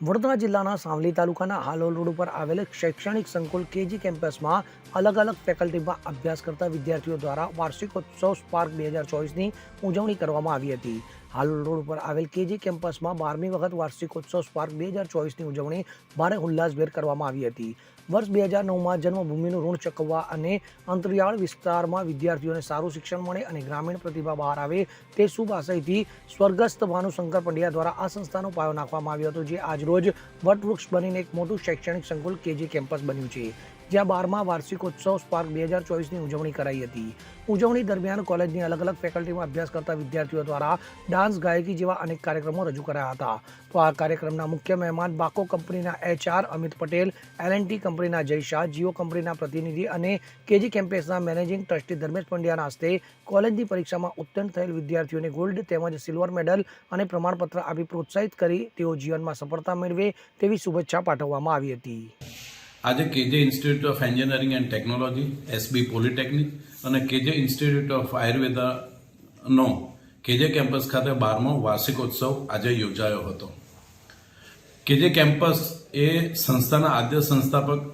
વડોદરા જિલ્લાના સાવલી તાલુકાના હાલોલ રોડ ઉપર આવેલ શૈક્ષણિક સંકુલ કેજી કેમ્પસમાં અલગ અલગ ફેકલ્ટીમાં અભ્યાસ કરતા વિદ્યાર્થીઓ દ્વારા વાર્ષિકોત્સવ સ્પાર્ક બે હજાર ચોવીસની ઉજવણી કરવામાં આવી હતી. હાલોલ રોડ ઉપર આવેલ કેજી કેમ્પસમાં બારમી વખત વાર્ષિકોત્સવ સ્પાર્ક બે હજાર ચોવીસની ઉજવણી ભારે ઉલ્લાસભેર કરવામાં આવી હતી. વર્ષ બે હજાર નવમાં જન્મભૂમિનું ઋણ ચૂકવવા અને અંતરિયાળ વિસ્તારમાં વિદ્યાર્થીઓને સારું શિક્ષણ મળે અને ગ્રામીણ પ્રતિભા બહાર આવે તે શુભ આશયથી સ્વર્ગસ્થ ભાનુશંકર પંડ્યા દ્વારા આ સંસ્થાનો પાયો નાખવામાં આવ્યો હતો, જે આજરોજ વટવૃક્ષ બનીને એક મોટું શૈક્ષણિક સંકુલ કેજી કેમ્પસ બન્યું છે. જ્યાં બારમા વાર્ષિકોત્સવ સ્પાર્ક બે હજાર ચોવીસની ઉજવણી કરાઈ હતી. ઉજવણી દરમિયાન કોલેજની અલગ અલગ ફેકલ્ટીમાં અભ્યાસ કરતા વિદ્યાર્થીઓ દ્વારા ડાન્સ, ગાયકી જેવા અનેક કાર્યક્રમો રજૂ કરાયા હતા. તો આ કાર્યક્રમના મુખ્ય મહેમાન બાકો કંપનીના એચઆર અમિત પટેલ, એલએનટી કંપનીના જય શાહ, જીઓ કંપનીના પ્રતિનિધિ અને કેજી કેમ્પસના મેનેજિંગ ટ્રસ્ટી ધર્મેશ પંડ્યાના હસ્તે કોલેજની પરીક્ષામાં ઉત્તીર્ણ થયેલ વિદ્યાર્થીઓને ગોલ્ડ તેમજ સિલ્વર મેડલ અને પ્રમાણપત્ર આપી પ્રોત્સાહિત કરી તેઓ જીવનમાં સફળતા મેળવે તેવી શુભેચ્છા પાઠવવામાં આવી હતી. આજે KJ institute of engineering and technology SB polytechnic અને કેજે ઇન્સ્ટિટ્યૂટ ઓફ આયુર્વેદાનો કેજે કેમ્પસ ખાતે બારમો વાર્ષિકોત્સવ આજે યોજાયો હતો. કેજે કેમ્પસ એ સંસ્થાના આદ્ય સંસ્થાપક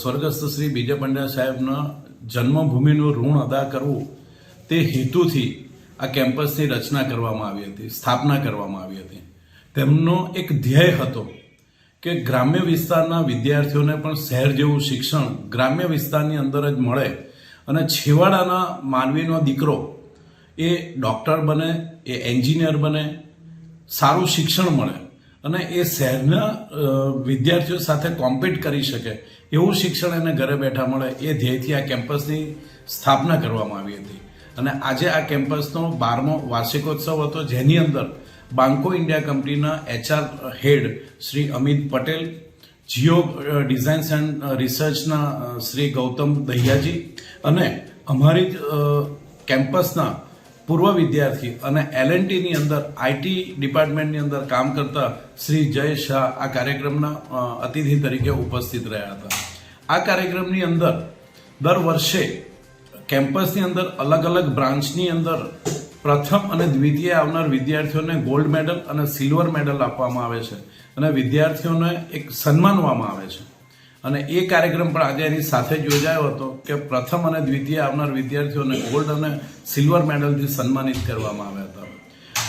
સ્વર્ગસ્થ શ્રી બીજે પંડ્યા સાહેબના જન્મભૂમિનું ઋણ અદા કરવું તે હેતુથી આ કેમ્પસની રચના કરવામાં આવી હતી, સ્થાપના કરવામાં આવી હતી. તેમનો એક ધ્યેય હતો કે ગ્રામ્ય વિસ્તારના વિદ્યાર્થીઓને પણ શહેર જેવું શિક્ષણ ગ્રામ્ય વિસ્તારની અંદર જ મળે અને છેવાડાના માનવીનો દીકરો એ ડૉક્ટર બને, એ એન્જિનિયર બને, સારું શિક્ષણ મળે અને એ શહેરના વિદ્યાર્થીઓ સાથે કોમ્પિટ કરી શકે એવું શિક્ષણ એને ઘરે બેઠા મળે એ ધ્યેયથી આ કેમ્પસની સ્થાપના કરવામાં આવી હતી. અને આજે આ કેમ્પસનો બારમો વાર્ષિકોત્સવ હતો જેની અંદર બાંકો ઇન્ડિયા કંપનીના HR head Shri Amit Patel Jio designs and રિસર્ચના Shri Gautam Dahiyaji અને અમારી જ કેમ્પસના પૂર્વ વિદ્યાર્થી અને એલએનટીની અંદર આઈટી ડિપાર્ટમેન્ટની અંદર કામ કરતા શ્રી જય શાહ આ કાર્યક્રમના અતિથિ તરીકે ઉપસ્થિત રહ્યા હતા. આ કાર્યક્રમની અંદર દર વર્ષે કેમ્પસની અંદર અલગ અલગ બ્રાન્ચની અંદર પ્રથમ અને દ્વિતીય આવનાર વિદ્યાર્થીઓને ગોલ્ડ મેડલ અને સિલ્વર મેડલ આપવામાં આવે છે. અને વિદ્યાર્થીઓને એક સન્માનવામાં આવે છે. અને એ કાર્યક્રમ પણ આજે એની સાથે જ યોજાયો હતો કે પ્રથમ અને દ્વિતીય આવનાર વિદ્યાર્થીઓને ગોલ્ડ અને સિલ્વર મેડલથી સન્માનિત કરવામાં આવ્યા હતા.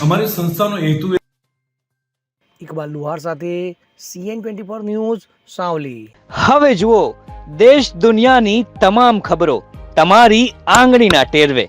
અમારી સંસ્થાનો હેતુ એ ઇકબાલ લુહાર સાથે CN twenty four news Savli. હવે જુઓ દેશ દુનિયાની તમામ ખબરો તમારી આંગળીના ટેરવે.